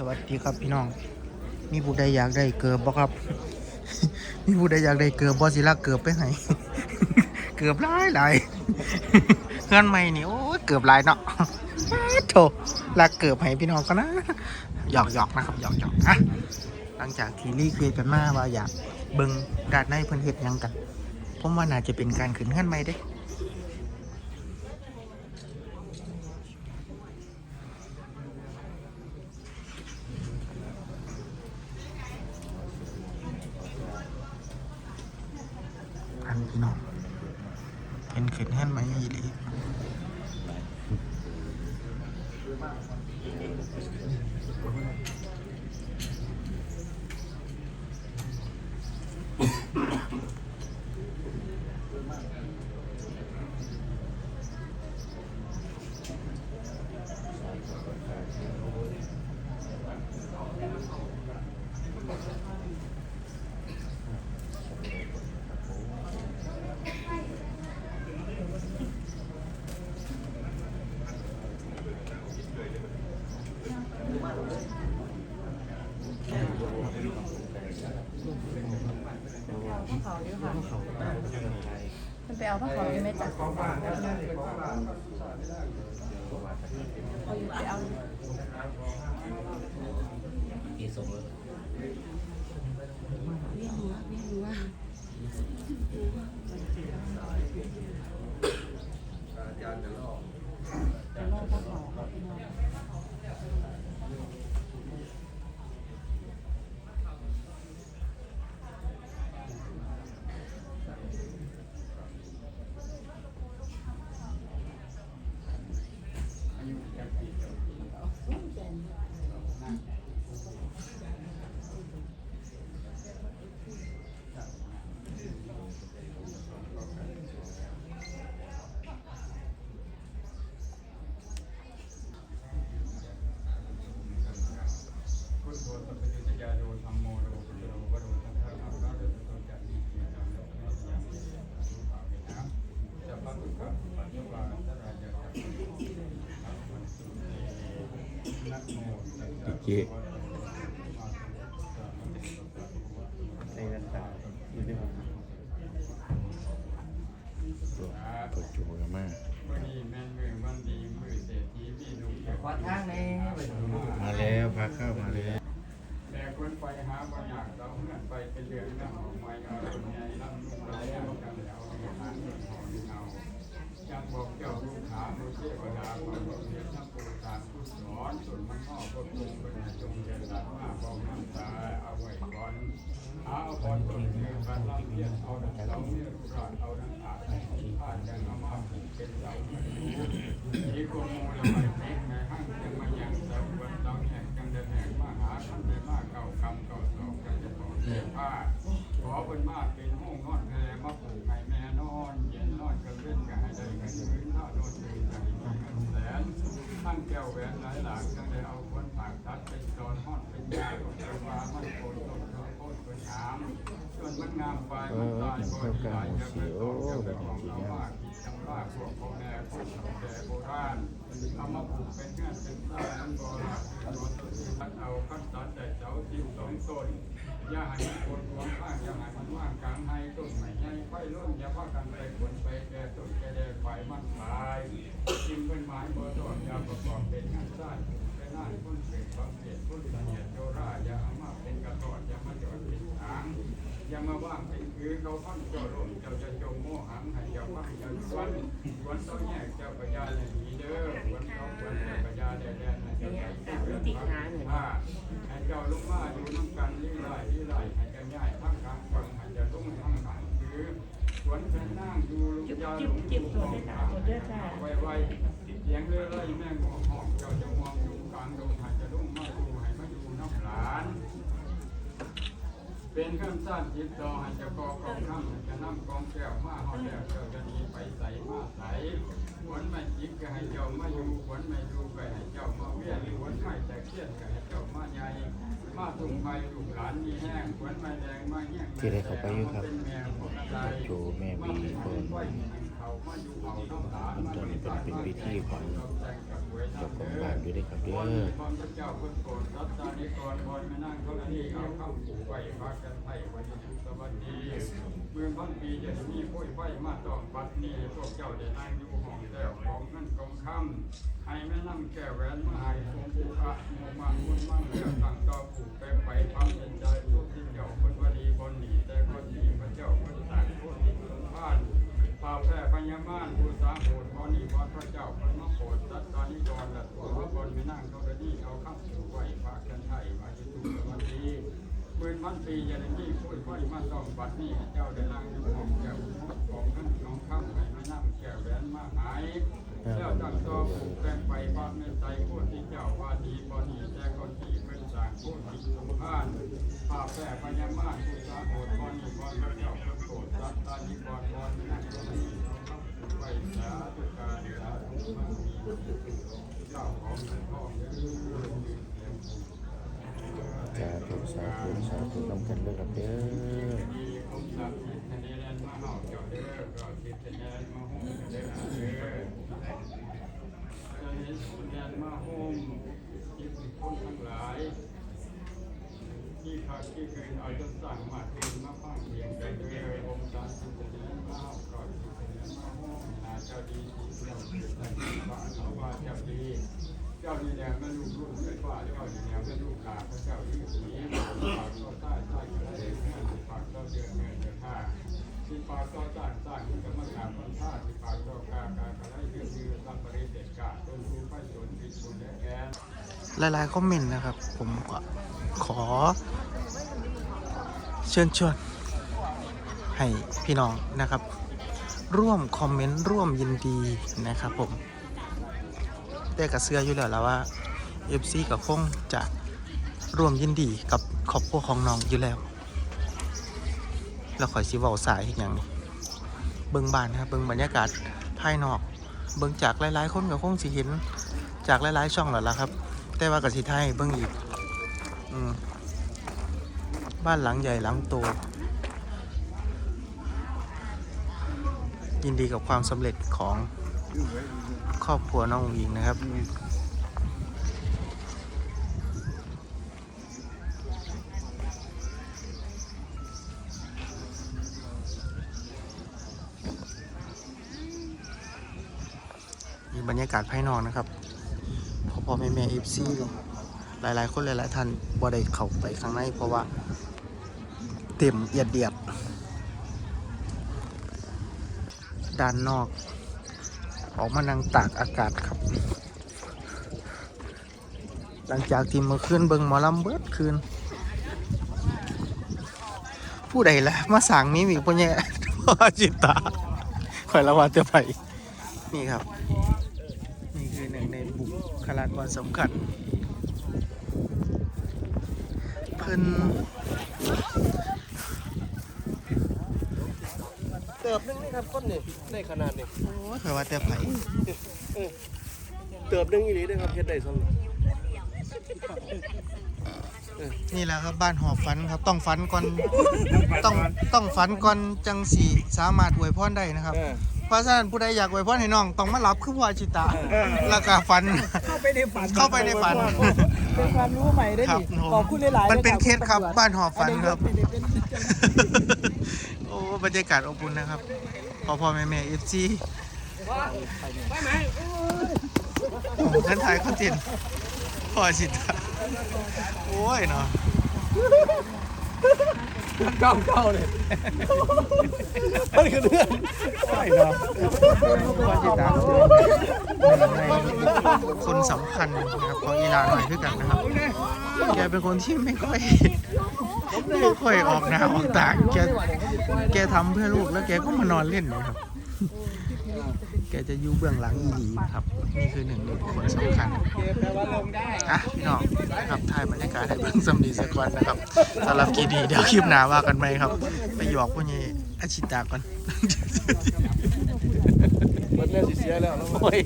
สวัสดีครับพี่น้อง มีผู้ใดอยากได้เกิบบ่ครับ มีผู้ใดอยากได้เกิบบ่สิลักเกิบไปให้เกือบหลายหลายเพื่อนใหม่นี่โอ้เกือบหลายเนาะโถลักเกือบให้พี่น้องก็นะหยอกหยอกนะครับหยอกหยอกอะหลังจากที่รีเควสกันมาว่าอยากเบิ่งดาดในเพิ่นเฮ็ดยังกันผมว่าน่าจะเป็นการขึ้นเฮือนใหม่เด้ พี่น้องเห็นขึ้นเฮือนไหมอีหลี ด้วยค่ะมันไปเอาผ้าขาวยังไม่จัดเอาอยู่ไปเอาพุทโธสัพพยุตยาโยธรรมโมโรกุโรวโรสัทธานาคาเรตุจักนิจิตังโลกนัสยามสุภาเวนะจะพัทุกขะปัจจุบันสรายะกัปปิอัปปันสุเตนะโมตัสสะภะคะวะโตอะระหะโตสัมมาสัมพุทธัสสะใส่กันตาอยู่ด้วยกันตัวจูงมากวันนี้แม่นมือวันดีมือเศรษฐีมีลูกแก่ขอทางแน่มาแล้วพาเข้ามาแล้วแต่คนไปหาบางอย่างเราเมื่อนไปเป็นเดือนน้ำหอมไม้เอาคนใหญ่ลำลูกเราแล้วกันแล้วหาเงินหอมเอายังบอกเจ้าลูกขาโมเทวดาบอกบอกเรียนทั้งปูตานผู้สอนส่วนมันพ่อก็ปรุงเป็นจงเจริญมาบอกน้ำตาเอาไว้ก่อนเอาบอลตัวเนื้อการลำเลียนเอาดังเสาเนี่ยรูราดเอาดังอาจผ้านจังเอามาผูกเป็นเสาอีกคนมูลไปเพ่งในห้างจังมายังเสาวันเสาแห่งจังเดินแห่งมาหาท่านได้มาเก่าคำเก่าสองกันจะบอกเสียผ้า เป็นมาเป็นห้องนอนแพรมาผูกให้แม่นอนเย็นนอนกันเล่นกันให้ได้กันยืนท่าโดนตื่นกันมีเงินแสนตั้งแก้วแหวนหลายหลากจังได้เอาคนปากทัดเป็นตอนห้อนเป็นยาของเจ้าว่ามันโกนต้นโคตรเป็นหามจนมันงามไปมันตายก็ดีได้จะเป็นต้นจะเป็นของเราว่ากิจำราพวกพ่อแม่คนแก่โบราณเอามาผูกเป็นเงื่อนเป็นสร้ายมันโบราณคือโดนตัดเอาพัดตัดแต่เจ้าที่สองต้น อย่าให้มันคนรวมข้างอย่าให้มันว่างกลางให้ต้นใหม่ใหญ่ไฟล้นอย่าว่ากันไปผลไปแก่ต้นแก่แดงไฟมันตายจิงเป็นไม้บ่ต้นอย่าประกอบเป็นงานสร้เป็นงานคนเป็นบางเกียรติคนละเอียดโยราอย่าเอามาเป็นกระตอดอย่ามาจอดเป็นทางอย่ามาว่างเป็นคือเขาพันเจ้าลมเจ้าจะจงโมหังให้เจ้าฟังเจ้าสวนสวนต้องแยกเจ้าปัญญาเลยดีเด้อสวนเขาสวนเจ้าปัญญาแดนแดนให้เจ้าไปเรื่องพัก ผ้าให้เจ้าลงมาอยู่น้ำกันลี่ไล่ลี่ไล่ให้กันย่ายทั้งกลางฟังให้เจ้าลงทั้งหลังคือสวนฉันนั่งอยู่ยาหลงอยู่มองทางไว้ไวติดเสียงเรื่อยๆแม่งหอกเจ้าจะมองอยู่กลางดงให้จะลงมาดูให้มาอยู่น้ำหลาน เป็นคำสั้นจิตต่อให้เจะกอกองคำให้จะนำกองแก้วมาหอดแล้วเจ้าจะหนีไปใส่มาใส่หวนไม่จิกก็ให้เจ้ามาอยู่ขวนไม่ดูก็ให้เจ้ามาเวียนขวนไม่แต่เครียดก็ให้เจ้ามาใหญ่มาตุ่มไปลูกหลานมีแห้งขวนไม่แดงมาแห้งที่ได้เข้าไปอยู่ครับเป็นแม่หมดอะไรโจแม่บีคน ตาลมันตอนนี้เป็นเป็นพิธีของเจ้าของบ้านอยู่ด้วยครับเด้อพระเจ้าเพิ่นโปรดรัตนานิกรบอลมานั่งเด้อาข้ามผูไว้พากันไทยวันนี้สวัสดีเมืองพันปีจะมีพ้ยไฟมาตองปัดนี้พวกเจ้าได้นั่งอยู่ห้องแก้วของเงินกองคำให้แม่นั่งแก้แหวนมาให้คงผูกะโมมาบุญมั่งเรื่องตั้งต่อผูกแปไปความเป็นใจทุกที่เจ้าคนวดีบนหนีแต่คนดีพระเจ้าคนต่างคนที่คนผ่าน ป่าแพร่พญามานผู้สาโหดพอนีวัดพระเจ้าพระมโหดรัตตานิกรและตัวพระบนไปนั่งเขาได้นี่เอาข้ามสู่ไหวพากันไทยมาจะถูกสวัสดีหมื่นพันปีอย่าได้นี่พูดไหวมาต้องบัดนี้เจ้าได้นั่งอยู่ของแก้วของท่านน้องข้ามให้มานั่งแก้วแหวนมาหายแล้วตั้งต่อผูกแปลงไปบ้านเมตไตรโคตรที่เจ้าว่าดีพอนี้แต่ค นที่เป็นสางโคตรที่สมภารป่าแพร่พญามานผู้สาโหดพอนีวัดพระเจ้าพระโหดรัตตานิกรพรนั่งเขาได้นี่ไปสาธุการสาธุมั่งมีเจ้าของเงินทองเด้อสาธุสาธุสาธุนำกันเลยครับเด้อมีองค์ศักดิ์สิทธิ์คะแนนมาเฮาเจ้าเด้อก็สิทธิ์คะแนนมาโฮมเด้อเด้อเจ้าเห็นคะแนนมาโฮมจิตคนทั้งหลาย ที่ขาดที่เคยเอาจนสั่งมาคืนมาฟังเสียงกันเด้อองค์กดิ์สิทธิ์คะนนมาเฮาก็สิทธิ์คะนนมาโฮมนาเจ้าดีที่เจ้าเกิดแต่บ้านเขาว่าเจ้าดีเจ้าดีแดงแม่ลูกลูกไม่ฝ่าเจ้าดีแดงแม่ลูกขาพระเจ้าที่สีปากก็ใต้ใต้ก็ได้เงินปากก็เดือนเงินเดือนห้าที่ปากก็จ้างจ้างที่กรรมการพันธาที่ปากก็การการกระไรเดือนเดืนสัมปริเดชกาต้นทุนไฟสนพิสุนและแกน หลายๆคอมเมนต์นะครับ ผมก็ขอ เชิญชวนให้พี่น้องนะครับ ร่วมคอมเมนต์ร่วมยินดีนะครับผมแต่กับเสื้ออยู่แล้วแล้วว่า FC กับคงจะร่วมยินดีกับครอบครัวของน้องอยู่แล้ว แล้วขอยสิเว้าสายอย่างนี้เบิ่งบ้านนะครับเบิ่งบรรยากาศภายนอก เบิ่งจากหลายๆ คนก็คงสิเห็นจากหลายๆช่องแล้วล่ะครับ แต่ว่ากับสิไทยเบิ่งอีกอืมบ้านหลังใหญ่หลังโต ยินดีกับความสำเร็จของครอบครัวน้องวิงนะครับมีบรรยากาศภายนอกนะครับ พ่อแม่แม่เอฟซีหลายๆ คนหลายๆท่านบ่ได้เข้าไปข้างในเพราะว่าเต็มเอียดเดียด ด้านนอก ออกมานั่งตากอากาศครับ หลังจากที่เมื่อคืนเบิงหมอลำเบิดคืน ผู้ใดล่ะ มาสั่งมีมีพ่อแย่พ่อจิตตาข่อยละว่าจะไป นี่ครับ นี่คือหนึ่งในบุคลากรสำคัญ เพิ่นเติบนึงนี่ครับก้นนี่ได้ขนาดนี่เพิ่นว่าแต่ไผเติบนึงอีหลีเด้อครับเฮ็ดได้ซ้ำนี่แหละครับบ้านหอบฝันครับต้องฝันก่อนต้องต้องฝันก่อนจังสีสามารถอวยพรได้นะครับ เออ เพราะฉะนั้นผู้ใดอยากอวยพรให้น้องต้องมารับคือพ่ออาชิตาแล้วก็ฝัน เข้าไปในฝันเข้าไปในฝัน เป็นความรู้ใหม่ได้ครับดิผมขอบคุณหลายๆมันเป็นลยเคสครับบ้านหอบฝันครับอันนี้เป็นโอ้บรรยากาศอบอุ่นนะครับพ่อพ่อแม่แม่เอฟซีผมกันถ่ายคอนเทนต์พ่ออาชิตาโอ้ยเนาะเก้าเก้าเลย มันคือเรื่องใช่เนาะพ่ออาชิตาคนสำคัญนะครับของอีลานหน่อยคือกันนะครับ แกเป็นคนที่ไม่ค่อยไม่ค่อยออกหน้าออกตาแกแกทำเพื่อลูกแล้วแกก็มานอนเล่นนะครับ แกจะอยู่เบื้องหลังอีหลีนะครับ นี่คือหนึ่งในคคลสำคัญอะพี่น้องนะครับถ่ายบรรยากาศให้เบิ่งสำดีสักวันนะครับสำหรับกีดีเดี๋ยวคลิปหน้าว่ากันไหมครับ ไปหยอกพวกนี้ อาชิตาก่อนมันแม่สิเสียแล้วโอ้ย